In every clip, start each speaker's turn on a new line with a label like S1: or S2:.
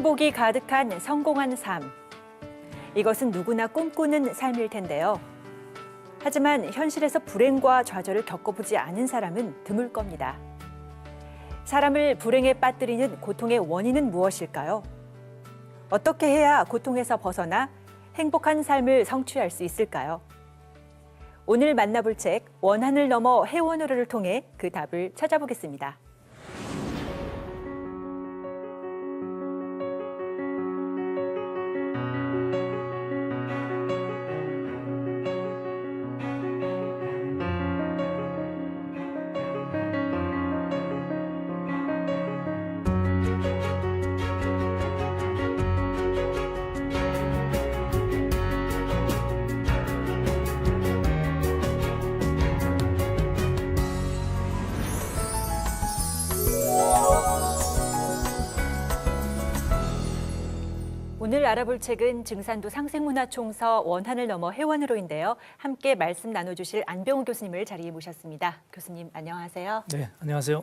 S1: 행복이 가득한 성공한 삶. 이것은 누구나 꿈꾸는 삶일 텐데요. 하지만 현실에서 불행과 좌절을 겪어보지 않은 사람은 드물 겁니다. 사람을 불행에 빠뜨리는 고통의 원인은 무엇일까요? 어떻게 해야 고통에서 벗어나 행복한 삶을 성취할 수 있을까요? 오늘 만나볼 책 원한을 넘어 해원으로를 통해 그 답을 찾아보겠습니다. 알아볼 책은 증산도 상생문화총서 원한을 넘어 해원으로인데요. 함께 말씀 나눠주실 안병우 교수님을 자리에 모셨습니다. 교수님 안녕하세요.
S2: 네, 안녕하세요.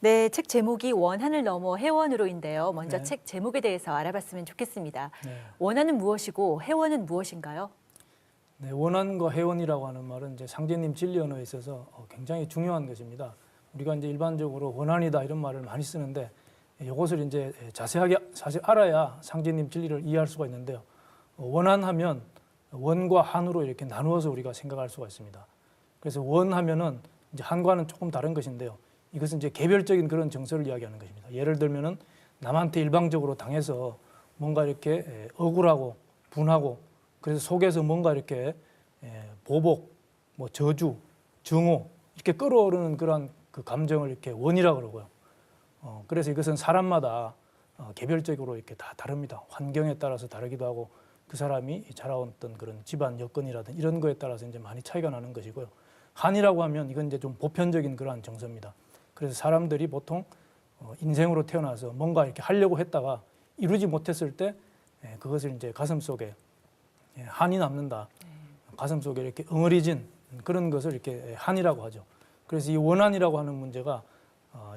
S1: 네, 책 제목이 원한을 넘어 해원으로인데요. 먼저
S2: 네.
S1: 책 제목에 대해서 알아봤으면 좋겠습니다.
S2: 네,
S1: 원한은 무엇이고 해원은 무엇인가요?
S2: 네, 원한과 해원이라고 하는 말은 이제 상제님 진리 언어에 있어서 어, 굉장히 중요한 것입니다. 우리가 이제 일반적으로 원한이다 이런 말을 많이 쓰는데 이것을 이제 자세하게 사실 알아야 상제님 진리를 이해할 수가 있는데요. 어, 원한하면 원과 한으로 이렇게 나누어서 우리가 생각할 수가 있습니다. 그래서 원하면은 이제 한과는 조금 다른 것인데요. 이것은 이제 개별적인 그런 정서를 이야기하는 것입니다. 예를 들면은 남한테 일방적으로 당해서 뭔가 이렇게 에, 억울하고 분하고 그래서 속에서 뭔가 이렇게 에, 보복, 뭐 저주, 증오 이렇게 끌어오르는 그런 그 감정을 이렇게 원이라 그러고요. 어, 그래서 이것은 사람마다 어, 개별적으로 이렇게 다 다릅니다. 환경에 따라서 다르기도 하고 그 사람이 자라왔던 그런 집안 여건이라든 이런 거에 따라서 이제 많이 차이가 나는 것이고요. 한이라고 하면 이건 이제 좀 보편적인 그러한 정서입니다. 그래서 사람들이 보통 어, 인생으로 태어나서 뭔가 이렇게 하려고 했다가 이루지 못했을 때 예, 그것을 이제 가슴 속에 예, 한이 남는다. 가슴 속에 이렇게 엉어리진 그런 것을 이렇게 한이라고 하죠. 그래서 이 원한이라고 하는 문제가 어,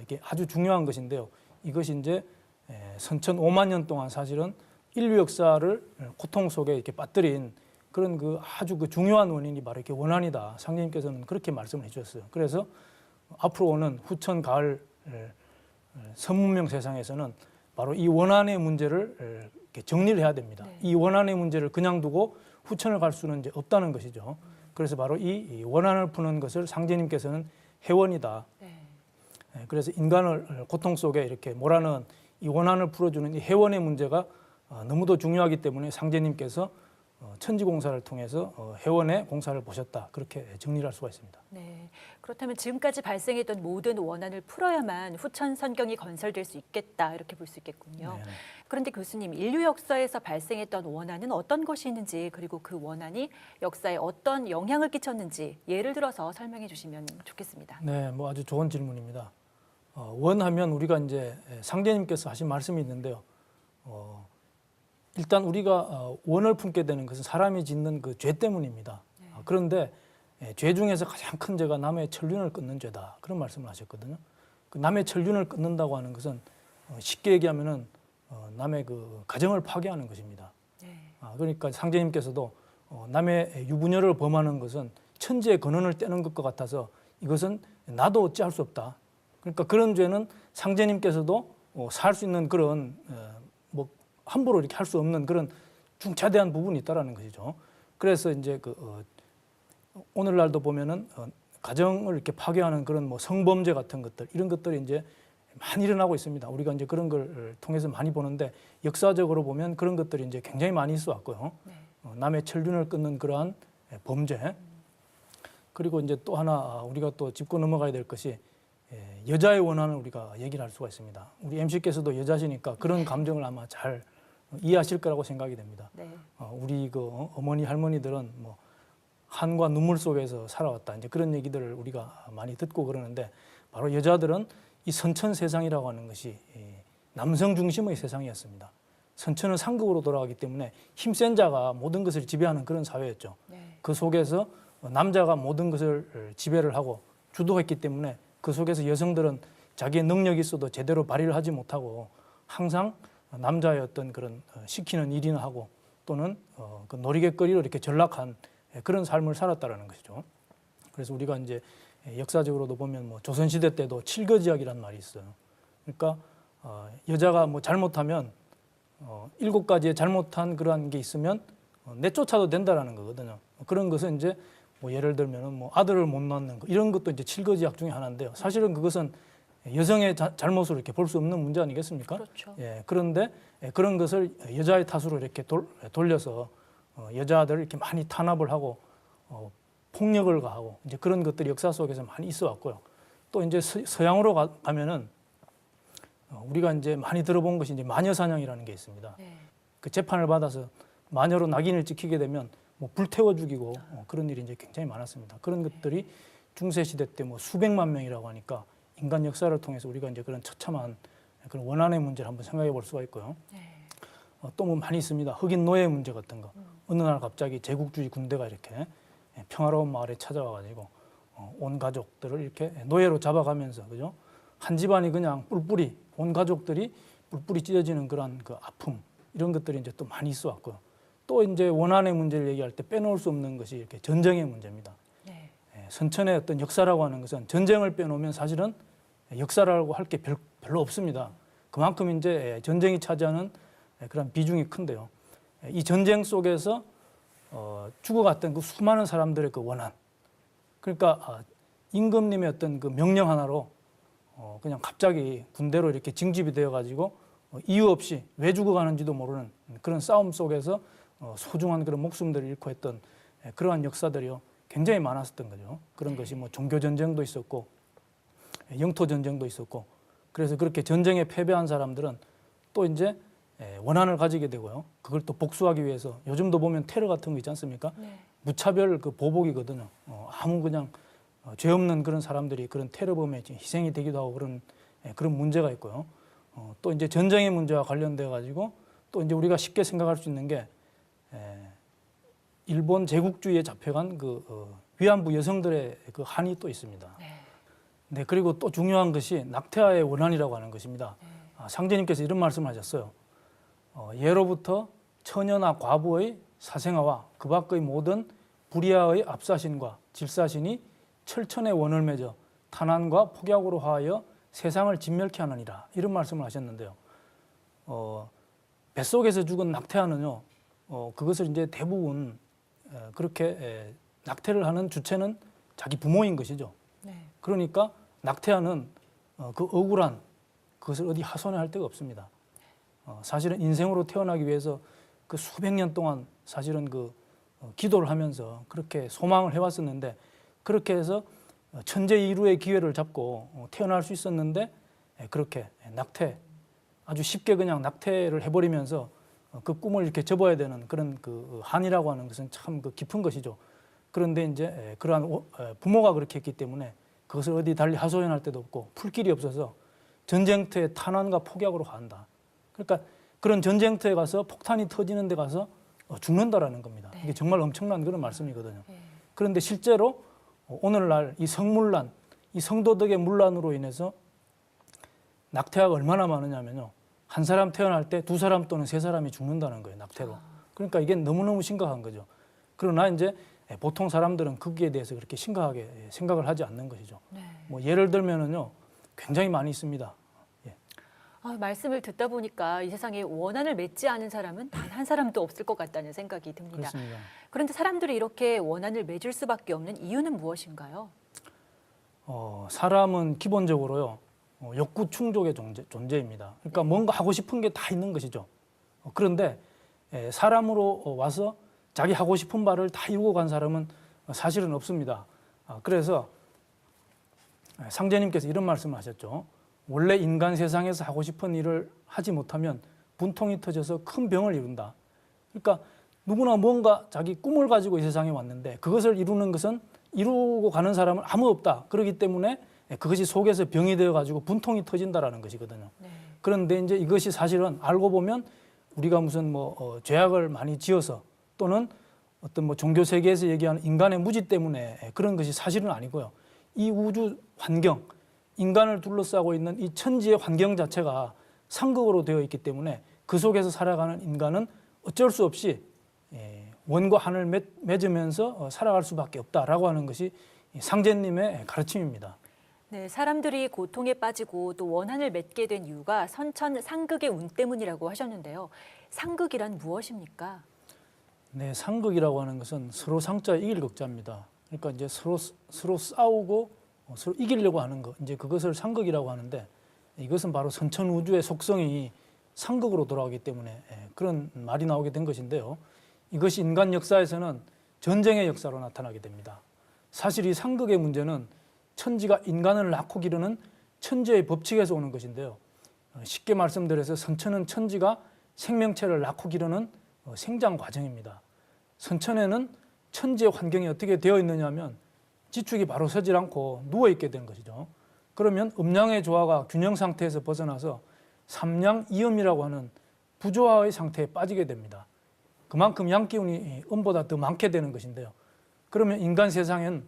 S2: 이게 아주 중요한 것인데요. 이것이 이제 에, 선천 5만 년 동안 사실은 인류 역사를 고통 속에 이렇게 빠뜨린 그런 그 아주 그 중요한 원인이 바로 이렇게 원한이다. 상님께서는 그렇게 말씀을 해주셨어요. 그래서 앞으로 오는 후천 가을 에, 선문명 세상에서는 바로 이 원한의 문제를 정리를 해야 됩니다.
S1: 네.
S2: 이 원한의 문제를 그냥 두고 후천을 갈 수는 이제 없다는 것이죠. 그래서 바로 이, 이 원한을 푸는 것을 상제님께서는 해원이다.
S1: 네.
S2: 예, 그래서 인간을 고통 속에 이렇게 몰아넣은 이 원한을 풀어주는 이 해원의 문제가 어, 너무도 중요하기 때문에 상제님께서 어, 천지공사를 통해서 어, 해원의 공사를 보셨다 그렇게 정리를 할 수가 있습니다.
S1: 네. 그렇다면 지금까지 발생했던 모든 원한을 풀어야만 후천 선경이 건설될 수 있겠다 이렇게 볼 수 있겠군요.
S2: 네, 네.
S1: 그런데 교수님, 인류 역사에서 발생했던 원한은 어떤 것이 있는지 그리고 그 원한이 역사에 어떤 영향을 끼쳤는지 예를 들어서 설명해 주시면 좋겠습니다.
S2: 네, 뭐 아주 좋은 질문입니다. 어, 원하면 우리가 이제 상제님께서 하신 말씀이 있는데요. 어, 일단 우리가 어, 원을 품게 되는 것은 사람이 짓는 그 죄 때문입니다. 아, 그런데 예, 죄 중에서 가장 큰 죄가 남의 천륜을 끊는 죄다. 그런 말씀을 하셨거든요. 그 남의 천륜을 끊는다고 하는 것은 어, 쉽게 얘기하면은 어, 남의 그 가정을 파괴하는 것입니다.
S1: 네.
S2: 아, 그러니까 상제님께서도 어, 남의 유부녀를 범하는 것은 천지의 근원을 떼는 것과 같아서 이것은 나도 어찌할 수 없다. 그러니까 그런 죄는 상제님께서도 어, 살수 있는 그런 어, 뭐 함부로 이렇게 할 수 없는 그런 중차대한 부분이 있다라는 것이죠. 그래서 이제 그 어, 오늘날도 보면은 어, 가정을 이렇게 파괴하는 그런 뭐 성범죄 같은 것들 이런 것들이 이제 많이 일어나고 있습니다. 우리가 이제 그런 걸 통해서 많이 보는데 역사적으로 보면 그런 것들이 이제 굉장히 많이 있어 왔고요.
S1: 네.
S2: 어, 남의 천륜을 끊는 그러한 예, 범죄. 그리고 이제 또 하나 아, 우리가 또 짚고 넘어가야 될 것이 예, 여자의 원한을 우리가 얘기를 할 수가 있습니다. 우리 MC께서도 여자시니까 그런 감정을 아마 잘 이해하실 거라고 생각이 됩니다.
S1: 네.
S2: 어, 우리 그 어- 어머니 할머니들은 뭐 한과 눈물 속에서 살아왔다 이제 그런 얘기들을 우리가 많이 듣고 그러는데 바로 여자들은 이 선천 세상이라고 하는 것이 이 남성 중심의 세상이었습니다. 선천은 상극으로 돌아가기 때문에 힘센 자가 모든 것을 지배하는 그런 사회였죠.
S1: 네.
S2: 그 속에서 남자가 모든 것을 지배를 하고 주도했기 때문에 그 속에서 여성들은 자기의 능력이 있어도 제대로 발휘를 하지 못하고 항상 남자의 어떤 그런 어, 시키는 일이나 하고 또는 어, 그 놀이개거리로 이렇게 전락한 예, 그런 삶을 살았다라는 것이죠. 그래서 우리가 이제 역사적으로도 보면 뭐 조선시대 때도 칠거지약이라는 말이 있어요. 그러니까 어, 여자가 뭐 잘못하면 어, 일곱 가지의 잘못한 그러한 게 있으면 어, 내쫓아도 된다라는 거거든요. 그런 것은 이제 뭐 예를 들면은 뭐 아들을 못 낳는 거 이런 것도 이제 칠거지약 중에 하나인데요. 사실은 그것은 여성의 자- 잘못으로 이렇게 볼 수 없는 문제 아니겠습니까?
S1: 그렇죠.
S2: 예, 그런데 예, 그런 것을 여자의 탓으로 이렇게 돌, 돌려서 어, 여자들을 이렇게 많이 탄압을 하고 어, 폭력을 가하고 이제 그런 것들이 역사 속에서 많이 있어 왔고요. 또 이제 서, 서양으로 가, 가면은 어, 우리가 이제 많이 들어본 것이 이제 마녀 사냥이라는 게 있습니다.
S1: 네.
S2: 그 재판을 받아서 마녀로 낙인을 찍히게 되면 뭐 불태워 죽이고 어, 그런 일이 이제 굉장히 많았습니다. 그런 것들이 중세 시대 때 뭐 수백만 명이라고 하니까 인간 역사를 통해서 우리가 이제 그런 처참한 그런 원한의 문제를 한번 생각해 볼 수가 있고요.
S1: 네.
S2: 어, 또뭐 많이 있습니다. 흑인 노예 문제 같은 거. 어느 날 갑자기 제국주의 군대가 이렇게 예, 평화로운 마을에 찾아와 가지고 어, 온 가족들을 이렇게 노예로 잡아가면서 그죠? 한 집안이 그냥 뿔뿔이 온 가족들이 뿔뿔이 찢어지는 그런 그 아픔 이런 것들이 이제 또 많이 있어 왔고요. 또 이제 원한의 문제를 얘기할 때 빼놓을 수 없는 것이 이렇게 전쟁의 문제입니다.
S1: 네.
S2: 예, 선천의 어떤 역사라고 하는 것은 전쟁을 빼놓으면 사실은 역사라고 할 게 별로 없습니다. 그만큼 이제 예, 전쟁이 차지하는 예, 그런 비중이 큰데요. 예, 이 전쟁 속에서 어, 죽어갔던 그 수많은 사람들의 그 원한, 그러니까 아, 임금님의 어떤 그 명령 하나로 어, 그냥 갑자기 군대로 이렇게 징집이 되어 가지고 어, 이유 없이 왜 죽어가는지도 모르는 그런 싸움 속에서 어, 소중한 그런 목숨들을 잃고 했던 예, 그러한 역사들이요 굉장히 많았었던 거죠. 그런 것이 뭐 종교 전쟁도 있었고 예, 영토 전쟁도 있었고 그래서 그렇게 전쟁에 패배한 사람들은 또 이제 예, 원한을 가지게 되고요. 그걸 또 복수하기 위해서 요즘도 보면 테러 같은 거 있지 않습니까?
S1: 네.
S2: 무차별 그 보복이거든요. 어, 아무 그냥 어, 죄 없는 그런 사람들이 그런 테러범에 희생이 되기도 하고 그런 예, 그런 문제가 있고요. 어, 또 이제 전쟁의 문제와 관련돼 가지고 또 이제 우리가 쉽게 생각할 수 있는 게 예, 일본 제국주의에 잡혀간 그 어, 위안부 여성들의 그 한이 또 있습니다.
S1: 네.
S2: 네, 그리고 또 중요한 것이 낙태아의 원한이라고 하는 것입니다.
S1: 네.
S2: 아, 상제님께서 이런 말씀을 하셨어요. 어, 예로부터 처녀나 과부의 사생아와 그 밖의 모든 불의아의 압사신과 질사신이 철천의 원을 맺어 탄환과 폭약으로 하여 세상을 진멸케 하느니라 이런 말씀을 하셨는데요. 어, 뱃속에서 죽은 낙태아는요, 어, 그것을 이제 대부분 에, 그렇게 에, 낙태를 하는 주체는 자기 부모인 것이죠.
S1: 네.
S2: 그러니까 낙태하는 어, 그 억울한 그것을 어디 하소연할 데가 없습니다. 어, 사실은 인생으로 태어나기 위해서 그 수백 년 동안 사실은 그 어, 기도를 하면서 그렇게 소망을 해왔었는데 그렇게 해서 어, 천재 이루의 기회를 잡고 어, 태어날 수 있었는데 예, 그렇게 낙태 아주 쉽게 그냥 낙태를 해버리면서 어, 그 꿈을 이렇게 접어야 되는 그런 그 한이라고 하는 것은 참 그 깊은 것이죠. 그런데 이제 에, 그러한 부모가 그렇게 했기 때문에 그것을 어디 달리 하소연할 데도 없고 풀 길이 없어서 전쟁터에 탄환과 폭약으로 간다. 그러니까 그런 전쟁터에 가서 폭탄이 터지는 데 가서 어, 죽는다라는 겁니다. 이게 정말 엄청난 그런 말씀이거든요.
S1: 네.
S2: 그런데 실제로 어, 오늘날 이 성문란, 이 성도덕의 문란으로 인해서 낙태아가 얼마나 많으냐면요. 한 사람 태어날 때 두 사람 또는 세 사람이 죽는다는 거예요, 낙태로. 그러니까 이게 너무너무 심각한 거죠. 그러나 이제 보통 사람들은 거기에 대해서 그렇게 심각하게 생각을 하지 않는 것이죠.
S1: 네.
S2: 뭐 예를 들면은요, 굉장히 많이 있습니다.
S1: 아, 말씀을 듣다 보니까 이 세상에 원한을 맺지 않은 사람은 단 한 사람도 없을 것 같다는 생각이 듭니다.
S2: 그렇습니다.
S1: 그런데 사람들이 이렇게 원한을 맺을 수밖에 없는 이유는 무엇인가요?
S2: 어, 사람은 기본적으로요 어, 욕구 충족의 존재, 존재 입니다. 그러니까 뭔가 하고 싶은 게 다 있는 것이죠. 어, 그런데 에, 사람으로 어, 와서 자기 하고 싶은 바를 다 이루고 간 사람은 어, 사실은 없습니다. 아, 그래서 에, 상제님께서 이런 말씀을 하셨죠. 원래 인간 세상에서 하고 싶은 일을 하지 못하면 분통이 터져서 큰 병을 이룬다. 그러니까 누구나 뭔가 자기 꿈을 가지고 이 세상에 왔는데 그것을 이루는 것은 이루고 가는 사람은 아무 없다. 그렇기 때문에 그것이 속에서 병이 되어 가지고 분통이 터진다라는 것이거든요.
S1: 네.
S2: 그런데 이제 이것이 사실은 알고 보면 우리가 무슨 뭐 어, 죄악을 많이 지어서 또는 어떤 뭐 종교 세계에서 얘기하는 인간의 무지 때문에 그런 것이 사실은 아니고요. 이 우주 환경, 인간을 둘러싸고 있는 이 천지의 환경 자체가 상극으로 되어 있기 때문에 그 속에서 살아가는 인간은 어쩔 수 없이 예, 원과 한을 맺, 맺으면서 어, 살아갈 수밖에 없다라고 하는 것이 이 상제님의 가르침입니다.
S1: 네, 사람들이 고통에 빠지고 또 원한을 맺게 된 이유가 선천 상극의 운 때문이라고 하셨는데요. 상극이란 무엇입니까?
S2: 네, 상극이라고 하는 것은 서로 상자 이길 극자입니다. 그러니까 이제 서로 서로 싸우고 어, 서로 이기려고 하는 것, 이제 그것을 상극이라고 하는데 이것은 바로 선천 우주의 속성이 상극으로 돌아가기 때문에 예, 그런 말이 나오게 된 것인데요. 이것이 인간 역사에서는 전쟁의 역사로 나타나게 됩니다. 사실 이 상극의 문제는 천지가 인간을 낳고 기르는 천지의 법칙에서 오는 것인데요. 어, 쉽게 말씀드려서 선천은 천지가 생명체를 낳고 기르는 어, 생장 과정입니다. 선천에는 천지의 환경이 어떻게 되어 있느냐면 지축이 바로 서질 않고 누워 있게 되는 것이죠. 그러면 음양의 조화가 균형 상태에서 벗어나서 삼양 이음이라고 하는 부조화의 상태에 빠지게 됩니다. 그만큼 양 기운이 음보다 더 많게 되는 것인데요. 그러면 인간 세상엔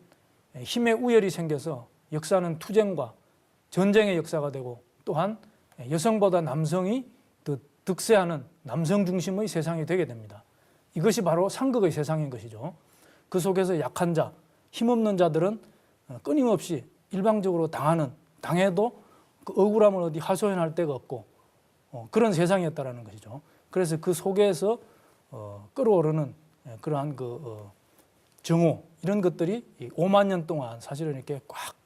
S2: 힘의 우열이 생겨서 역사는 투쟁과 전쟁의 역사가 되고 또한 여성보다 남성이 더 득세하는 남성 중심의 세상이 되게 됩니다. 이것이 바로 상극의 세상인 것이죠. 그 속에서 약한 자, 힘없는 자들은 어, 끊임없이 일방적으로 당하는 당해도 그 억울함을 어디 하소연할 데가 없고 어, 그런 세상이었다라는 것이죠. 그래서 그 속에서 어, 끌어오르는 예, 그러한 그 어, 정오 이런 것들이 이 5만 년 동안 사실은 이렇게 꽉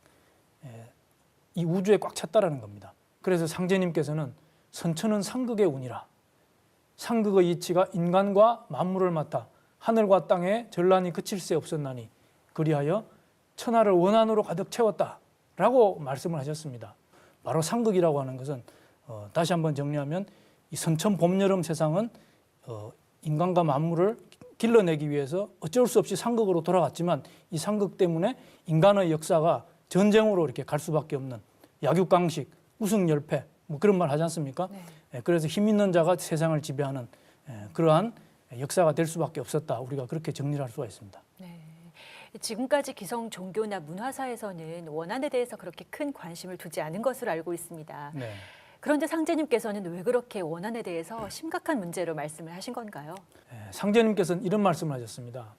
S2: 이 우주에 꽉 찼다라는 겁니다. 그래서 상제님께서는 선천은 상극의 운이라 상극의 이치가 인간과 만물을 맡아 하늘과 땅에 전란이 그칠 새 없었나니 그리하여 천하를 원한으로 가득 채웠다라고 말씀을 하셨습니다. 바로 상극이라고 하는 것은 어, 다시 한번 정리하면 이 선천 봄 여름 세상은 어, 인간과 만물을 길러내기 위해서 어쩔 수 없이 상극으로 돌아갔지만 이 상극 때문에 인간의 역사가 전쟁으로 이렇게 갈 수밖에 없는 약육강식, 우승열패 뭐 그런 말 하지 않습니까?
S1: 네.
S2: 예, 그래서 힘 있는 자가 세상을 지배하는 예, 그러한 역사가 될 수밖에 없었다. 우리가 그렇게 정리를 할 수가 있습니다.
S1: 네. 지금까지 기성 종교나 문화사에서는 원한에 대해서 그렇게 큰 관심을 두지 않은 것으로 알고 있습니다.
S2: 네.
S1: 그런데 상제님께서는 왜 그렇게 원한에 대해서 심각한 문제로 말씀을 하신 건가요?
S2: 예, 상제님께서는 이런 말씀을 하셨습니다.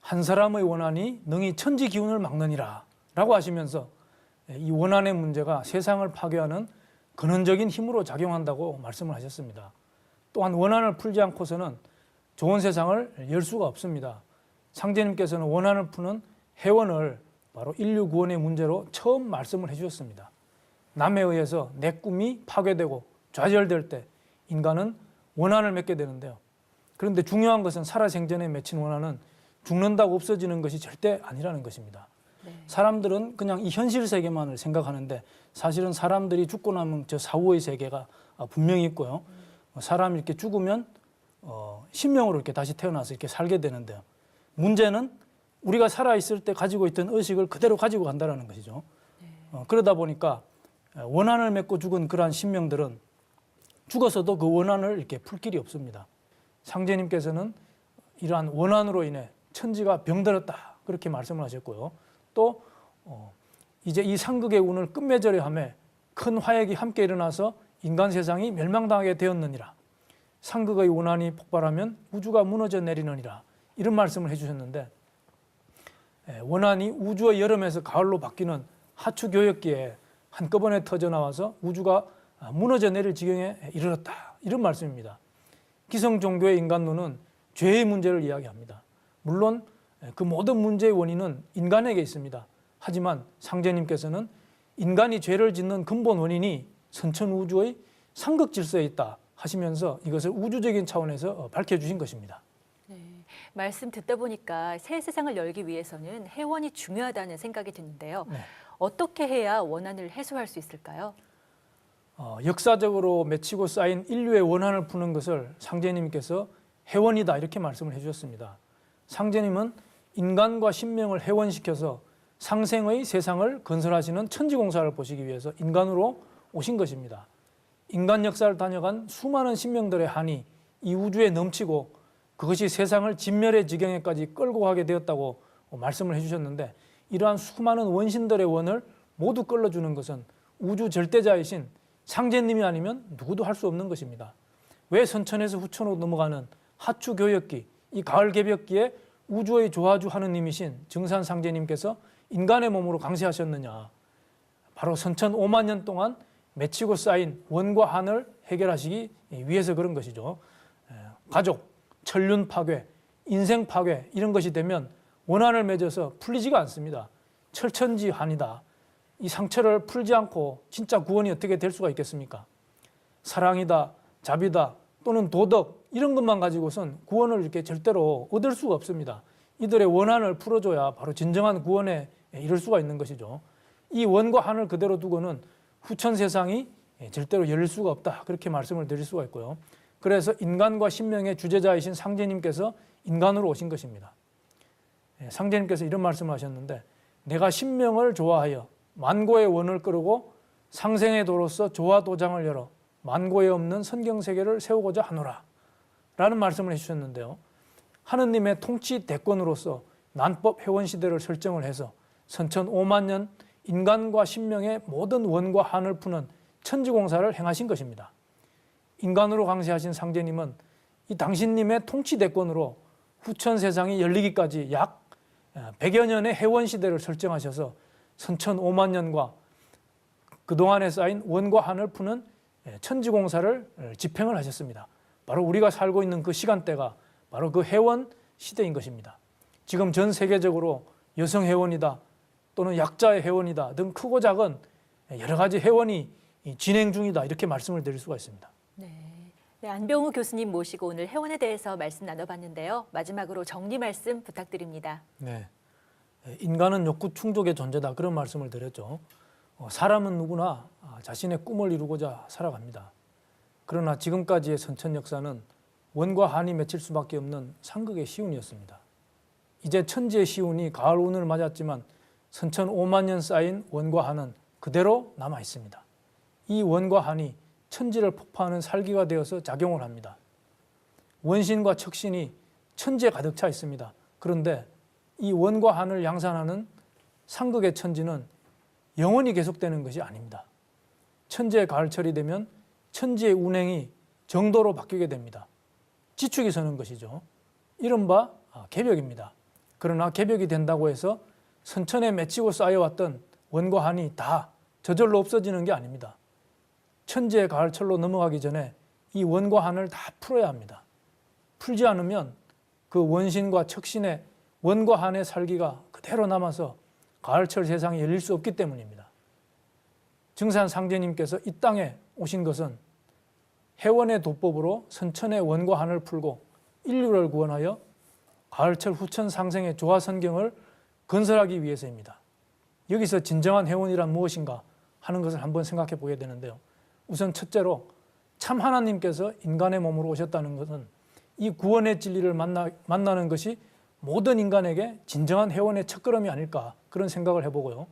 S2: 한 사람의 원한이 능히 천지 기운을 막느니라 라고 하시면서 예, 이 원한의 문제가 세상을 파괴하는 근원적인 힘으로 작용한다고 말씀을 하셨습니다. 또한 원한을 풀지 않고서는 좋은 세상을 열 수가 없습니다. 상제님께서는 원한을 푸는 해원을 바로 인류 구원의 문제로 처음 말씀을 해주셨습니다. 남에 의해서 내 꿈이 파괴되고 좌절될 때 인간은 원한을 맺게 되는데요. 그런데 중요한 것은 살아생전에 맺힌 원한은 죽는다고 없어지는 것이 절대 아니라는 것입니다.
S1: 네.
S2: 사람들은 그냥 이 현실 세계만을 생각하는데 사실은 사람들이 죽고 나면 저 사후의 세계가 아, 분명히 있고요. 어, 사람이 이렇게 죽으면 어, 신명으로 이렇게 다시 태어나서 이렇게 살게 되는데요. 문제는 우리가 살아 있을 때 가지고 있던 의식을 그대로 가지고 간다는 것이죠. 어, 그러다 보니까 원한을 맺고 죽은 그러한 신명들은 죽어서도 그 원한을 이렇게 풀 길이 없습니다. 상제님께서는 이러한 원한으로 인해 천지가 병들었다 그렇게 말씀을 하셨고요. 또 어, 이제 이 상극의 운을 끝맺으려 함에 큰 화액이 함께 일어나서 인간 세상이 멸망당하게 되었느니라. 상극의 원한이 폭발하면 우주가 무너져 내리느니라. 이런 말씀을 해주셨는데 예, 원한이 우주의 여름에서 가을로 바뀌는 하추 교역기에 한꺼번에 터져 나와서 우주가 아, 무너져 내릴 지경에 이르렀다. 이런 말씀입니다. 기성 종교의 인간론은 죄의 문제를 이야기합니다. 물론 그 모든 문제의 원인은 인간에게 있습니다. 하지만 상제님께서는 인간이 죄를 짓는 근본 원인이 선천 우주의 상극 질서에 있다 하시면서 이것을 우주적인 차원에서 어, 밝혀주신 것입니다.
S1: 네. 말씀 듣다 보니까 새 세상을 열기 위해서는 해원이 중요하다는 생각이 드는데요.
S2: 네.
S1: 어떻게 해야 원한을 해소할 수 있을까요?
S2: 어, 역사적으로 맺히고 쌓인 인류의 원한을 푸는 것을 상제님께서 해원이다 이렇게 말씀을 해주셨습니다. 상제님은 인간과 신명을 해원시켜서 상생의 세상을 건설하시는 천지공사를 보시기 위해서 인간으로 오신 것입니다. 인간 역사를 다녀간 수많은 신명들의 한이 이 우주에 넘치고 그것이 세상을 진멸의 지경에까지 끌고 가게 되었다고 말씀을 해주셨는데 이러한 수많은 원신들의 원을 모두 끌어주는 것은 우주 절대자이신 상제님이 아니면 누구도 할 수 없는 것입니다. 왜 선천에서 후천으로 넘어가는 하추 교역기, 이 가을 개벽기에 우주의 조화주 하느님이신 증산 상제님께서 인간의 몸으로 강세하셨느냐? 바로 선천 5만 년 동안 맺히고 쌓인 원과 한을 해결하시기 위해서 그런 것이죠. 에, 가족, 천륜 파괴, 인생 파괴 이런 것이 되면 원한을 맺어서 풀리지가 않습니다. 철천지한이다. 이 상처를 풀지 않고 진짜 구원이 어떻게 될 수가 있겠습니까? 사랑이다, 자비다, 또는 도덕 이런 것만 가지고선 구원을 이렇게 절대로 얻을 수가 없습니다. 이들의 원한을 풀어줘야 바로 진정한 구원에 이를 수가 있는 것이죠. 이 원과 한을 그대로 두고는 후천 세상이 절대로 열릴 수가 없다. 그렇게 말씀을 드릴 수가 있고요. 그래서 인간과 신명의 주제자이신 상제님께서 인간으로 오신 것입니다. 예, 상제님께서 이런 말씀을 하셨는데 내가 신명을 좋아하여 만고의 원을 끌고 상생의 도로서 조화 도장을 열어 만고에 없는 선경 세계를 세우고자 하노라 라는 말씀을 해주셨는데요. 하느님의 통치 대권으로서 난법 회원 시대를 설정을 해서 선천 5만 년 인간과 신명의 모든 원과 한을 푸는 천지공사를 행하신 것입니다. 인간으로 강세하신 상제님은 이 당신님의 통치 대권으로 후천 세상이 열리기까지 약 100여 년의 해원 시대를 설정하셔서 선천 5만 년과 그동안에 쌓인 원과 한을 푸는 천지공사를 집행을 하셨습니다. 바로 우리가 살고 있는 그 시간대가 바로 그 해원 시대인 것입니다. 지금 전 세계적으로 여성 해원이다 또는 약자의 해원이다 등 크고 작은 여러 가지 해원이 진행 중이다 이렇게 말씀을 드릴 수가 있습니다.
S1: 네. 네, 안병우 교수님 모시고 오늘 회원에 대해서 말씀 나눠봤는데요. 마지막으로 정리 말씀 부탁드립니다.
S2: 네. 인간은 욕구 충족의 존재다 그런 말씀을 드렸죠. 어, 사람은 누구나 아, 자신의 꿈을 이루고자 살아갑니다. 그러나 지금까지의 선천 역사는 원과 한이 맺힐 수밖에 없는 상극의 시운이었습니다. 이제 천지의 시운이 가을 운을 맞았지만 선천 5만 년 쌓인 원과 한은 그대로 남아 있습니다. 이 원과 한이 천지를 폭파하는 살기가 되어서 작용을 합니다. 원신과 척신이 천지에 가득 차 있습니다. 그런데 이 원과 한을 양산하는 상극의 천지는 영원히 계속되는 것이 아닙니다. 천지의 가을철이 되면 천지의 운행이 정도로 바뀌게 됩니다. 지축이 서는 것이죠. 이른바 아, 개벽입니다. 그러나 개벽이 된다고 해서 선천에 맺히고 쌓여왔던 원과 한이 다 저절로 없어지는 게 아닙니다. 천지의 가을철로 넘어가기 전에 이 원과 한을 다 풀어야 합니다. 풀지 않으면 그 원신과 척신의 원과 한의 살기가 그대로 남아서 가을철 세상이 열릴 수 없기 때문입니다. 증산 상제님께서 이 땅에 오신 것은 해원의 도법으로 선천의 원과 한을 풀고 인류를 구원하여 가을철 후천 상생의 조화 선경을 건설하기 위해서입니다. 여기서 진정한 해원이란 무엇인가 하는 것을 한번 생각해 보게 되는데요. 우선 첫째로 참 하나님께서 인간의 몸으로 오셨다는 것은 이 구원의 진리를 만나, 만나는 것이 모든 인간에게 진정한 해원의 첫걸음이 아닐까 그런 생각을 해보고요.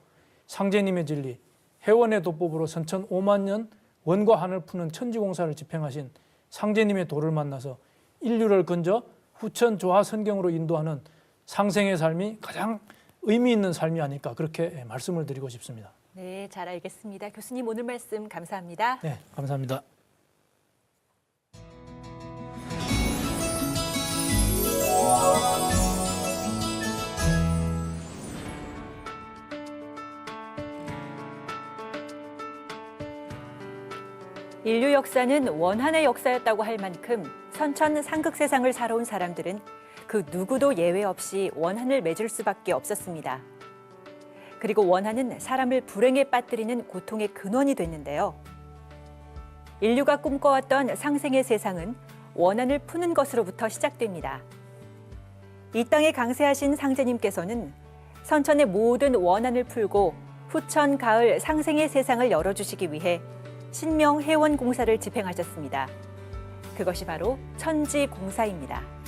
S2: 상제님의 진리, 해원의 도법으로 선천 5만 년 원과 한을 푸는 천지공사를 집행하신 상제님의 도를 만나서 인류를 건져 후천 조화 선경으로 인도하는 상생의 삶이 가장 의미 있는 삶이 아닐까 그렇게 말씀을 드리고 싶습니다.
S1: 네, 잘 알겠습니다. 교수님 오늘 말씀 감사합니다.
S2: 네, 감사합니다.
S1: 인류 역사는 원한의 역사였다고 할 만큼 선천 상극 세상을 살아온 사람들은 그 누구도 예외 없이 원한을 맺을 수밖에 없었습니다. 그리고 원한은 사람을 불행에 빠뜨리는 고통의 근원이 됐는데요. 인류가 꿈꿔왔던 상생의 세상은 원한을 푸는 것으로부터 시작됩니다. 이 땅에 강세하신 상제님께서는 선천의 모든 원한을 풀고 후천 가을 상생의 세상을 열어주시기 위해 신명 해원 공사를 집행하셨습니다. 그것이 바로 천지 공사입니다.